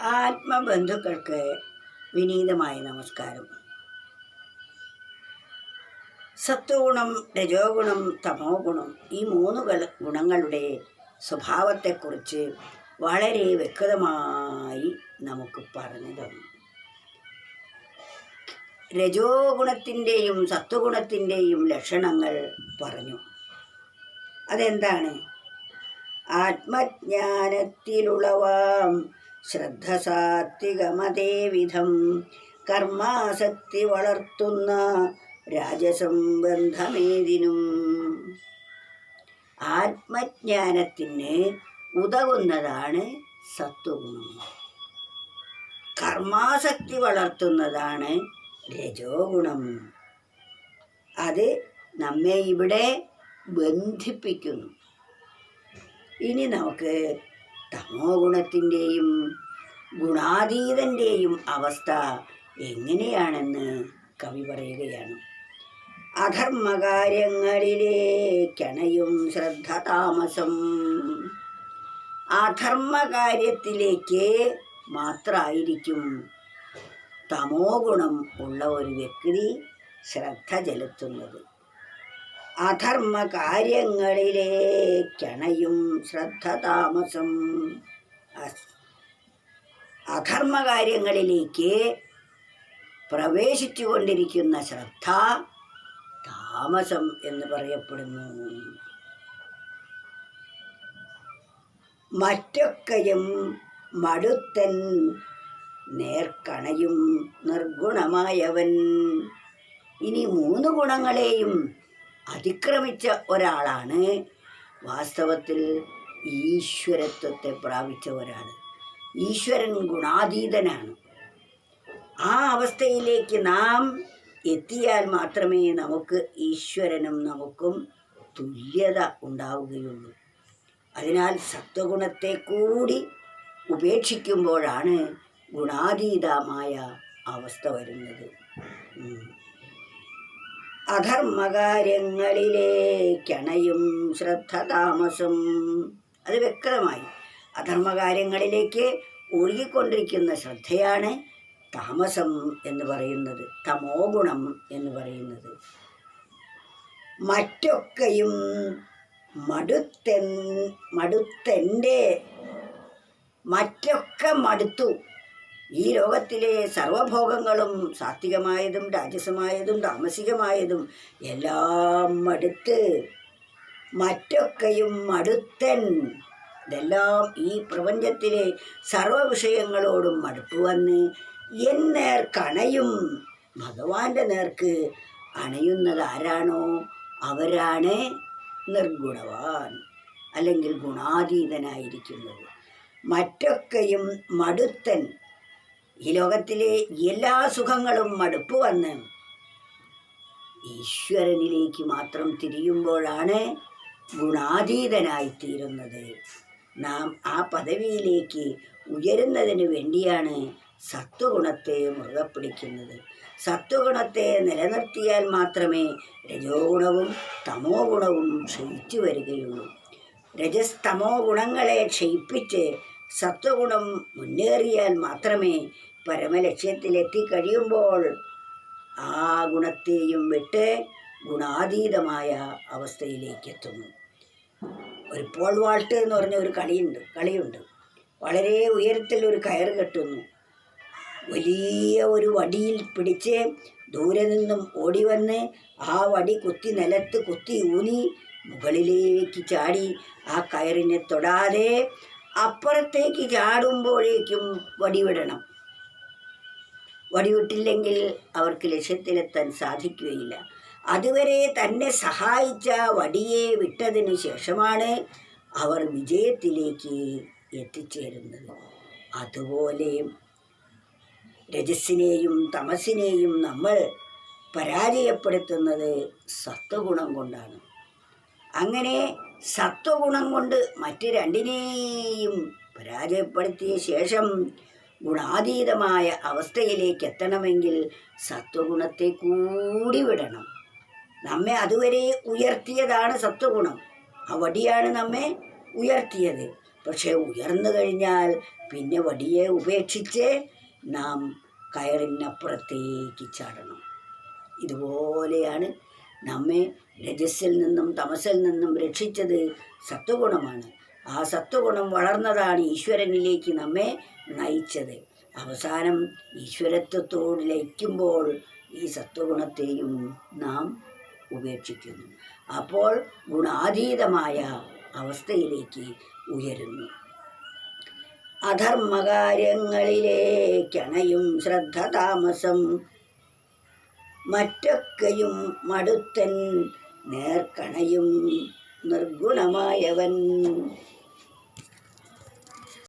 ആത്മബന്ധുക്കൾക്ക് വിനീതമായ നമസ്കാരം. സത്വഗുണം രജോഗുണം തമോ ഗുണം ഈ മൂന്ന് ഗുണങ്ങളുടെ സ്വഭാവത്തെക്കുറിച്ച് വളരെ വ്യക്തമായി നമുക്ക് പറഞ്ഞു തന്നു. രജോ ഗുണത്തിന്റെയും സത്വഗുണത്തിന്റെയും ലക്ഷണങ്ങൾ പറഞ്ഞു. അതെന്താണ്? ആത്മജ്ഞാനത്തിലുളവാം ശ്രദ്ധ സാത്വികമതേ വിധം കർമാസക്തി വളർത്തുന്ന രാജസംബന്ധമേതിനും. ആത്മജ്ഞാനത്തിന് ഉതകുന്നതാണ് സത്വഗുണം. കർമാസക്തി വളർത്തുന്നതാണ് രജോ ഗുണം അത് നമ്മെ ഇവിടെ ബന്ധിപ്പിക്കുന്നു. ഇനി നമുക്ക് തമോ ഗുണത്തിന്റെയും ഗുണാതീതന്റെയും അവസ്ഥ എങ്ങനെയാണെന്ന് കവി പറയുകയാണ്. അധർമ്മകാര്യങ്ങളിലേക്കണയും ശ്രദ്ധ താമസം അധർമ്മകാര്യത്തിലേക്ക് മാത്രമായിരിക്കും തമോ ഗുണം ഉള്ള ഒരു വ്യക്തി ശ്രദ്ധ ചെലുത്തുന്നത്. അധർമ്മ കാര്യങ്ങളിലേക്കണയും ശ്രദ്ധ താമസം അധർമ്മ കാര്യങ്ങളിലേക്ക് പ്രവേശിച്ചു കൊണ്ടിരിക്കുന്ന ശ്രദ്ധ താമസം എന്ന് പറയപ്പെടുന്നു. മറ്റൊക്കെയും മടുത്തൻ നേർക്കണയും നിർഗുണമായവൻ. ഇനി മൂന്ന് ഗുണങ്ങളെയും അതിക്രമിച്ച ഒരാളാണ് വാസ്തവത്തിൽ ഈശ്വരത്വത്തെ പ്രാപിച്ച ഒരാൾ ഈശ്വരൻ ഗുണാതീതനാണ്. ആ അവസ്ഥയിലേക്ക് നാം എത്തിയാൽ മാത്രമേ നമുക്ക് ഈശ്വരനും നമുക്കും തുല്യത ഉണ്ടാവുകയുള്ളൂ. അതിനാൽ സത്വഗുണത്തെ കൂടി ഉപേക്ഷിക്കുമ്പോഴാണ് ഗുണാതീതമായ അവസ്ഥ വരുന്നത്. അധർമ്മകാര്യങ്ങളിലേക്കണയും ശ്രദ്ധ താമസം അത് വ്യക്തമായി. അധർമ്മകാര്യങ്ങളിലേക്ക് ഒഴുകിക്കൊണ്ടിരിക്കുന്ന ശ്രദ്ധയാണ് താമസം എന്ന് പറയുന്നത്. തമോ ഗുണം എന്ന് പറയുന്നത്. മറ്റൊക്കെയും മടുത്തെൻ മടുത്തെന്റെ മറ്റൊക്കെ മടുത്തു. ഈ ലോകത്തിലെ സർവഭോഗങ്ങളും സാത്വികമായതും രാജസമായതും താമസികമായതും എല്ലാം അടുത്ത് മറ്റൊക്കെയും അടുത്തൻ ഇതെല്ലാം ഈ പ്രപഞ്ചത്തിലെ സർവവിഷയങ്ങളോടും മടുപ്പ് വന്ന് എന്നേർക്കണയും ഭഗവാന്റെ നേർക്ക് അണയുന്നത് ആരാണോ? അവരാണ് നിർഗുണവാൻ അല്ലെങ്കിൽ ഗുണാതീതനായിരിക്കുന്നത്. മറ്റൊക്കെയും മടുത്തൻ. ഈ ലോകത്തിലെ എല്ലാ സുഖങ്ങളും മടുപ്പ് വന്ന് ഈശ്വരനിലേക്ക് മാത്രം തിരിയുമ്പോഴാണ് ഗുണാതീതനായിത്തീരുന്നത്. നാം ആ പദവിയിലേക്ക് ഉയരുന്നതിന് വേണ്ടിയാണ് സത്വഗുണത്തെ മുറുകെ പിടിക്കുന്നത്. സത്വഗുണത്തെ നിലനിർത്തിയാൽ മാത്രമേ രജോ ഗുണവും തമോ ഗുണവും ക്ഷയിച്ചു വരികയുള്ളൂ. രജസ്തമോ ഗുണങ്ങളെ ക്ഷയിപ്പിച്ച് സത്വഗുണം മുന്നേറിയാൽ മാത്രമേ പരമലക്ഷ്യത്തിലെത്തിക്കഴിയുമ്പോൾ ആ ഗുണത്തെയും വിട്ട് ഗുണാതീതമായ അവസ്ഥയിലേക്ക് എത്തുന്നു ഒരു പോൾ വാൾട്ട് എന്ന് പറഞ്ഞ ഒരു കളിയുണ്ട് കളിയുണ്ട്. വളരെ ഉയരത്തിൽ ഒരു കയർ കെട്ടുന്നു. വലിയ ഒരു വടിയിൽ പിടിച്ച് ദൂരെ നിന്നും ഓടി വന്ന് ആ വടി കുത്തി നിലത്ത് കുത്തി ഊന്നി മുകളിലേക്ക് ചാടി ആ കയറിനെ തൊടാതെ അപ്പുറത്തേക്ക് ചാടുമ്പോഴേക്കും വടിവിടണം വടിവിട്ടില്ലെങ്കിൽ അവർക്ക് ലക്ഷ്യത്തിലെത്താൻ സാധിക്കുകയില്ല. അതുവരെ തന്നെ സഹായിച്ച വടിയെ വിട്ടതിന് ശേഷമാണ് അവർ വിജയത്തിലേക്ക് എത്തിച്ചേരുന്നത്. അതുപോലെ രജസ്സിനെയും തമസിനെയും നമ്മൾ പരാജയപ്പെടുത്തുന്നത് സത്വഗുണം കൊണ്ടാണ്. അങ്ങനെ സത്വഗുണം കൊണ്ട് മറ്റ് രണ്ടിനെയും പരാജയപ്പെടുത്തിയ ശേഷം ഗുണാതീതമായ അവസ്ഥയിലേക്ക് എത്തണമെങ്കിൽ സത്വഗുണത്തെ കൂടി വിടണം. നമ്മെ അതുവരെ ഉയർത്തിയതാണ് സത്വഗുണം. ആ വടിയാണ് നമ്മെ ഉയർത്തിയത്. പക്ഷേ ഉയർന്നു കഴിഞ്ഞാൽ പിന്നെ വടിയെ ഉപേക്ഷിച്ച് നാം കയറിനപ്പുറത്തേക്ക് ചാടണം. ഇതുപോലെയാണ് നമ്മെ രജസ്സിൽ നിന്നും തമസിൽ നിന്നും രക്ഷിച്ചത് സത്വഗുണമാണ്. ആ സത്വഗുണം വളർന്നതാണ് ഈശ്വരനിലേക്ക് നമ്മെ നയിച്ചത്. അവസാനം ഈശ്വരത്വത്തോട് ലയിക്കുമ്പോൾ ഈ സത്വഗുണത്തെയും നാം ഉപേക്ഷിക്കുന്നു. അപ്പോൾ ഗുണാതീതമായ അവസ്ഥയിലേക്ക് ഉയരുന്നു. അധർമ്മകാര്യങ്ങളിലേക്കണയും ശ്രദ്ധ താമസം മറ്റൊക്കെയും മടുത്തൻ നേർക്കണയും നിർഗുണമായവൻ.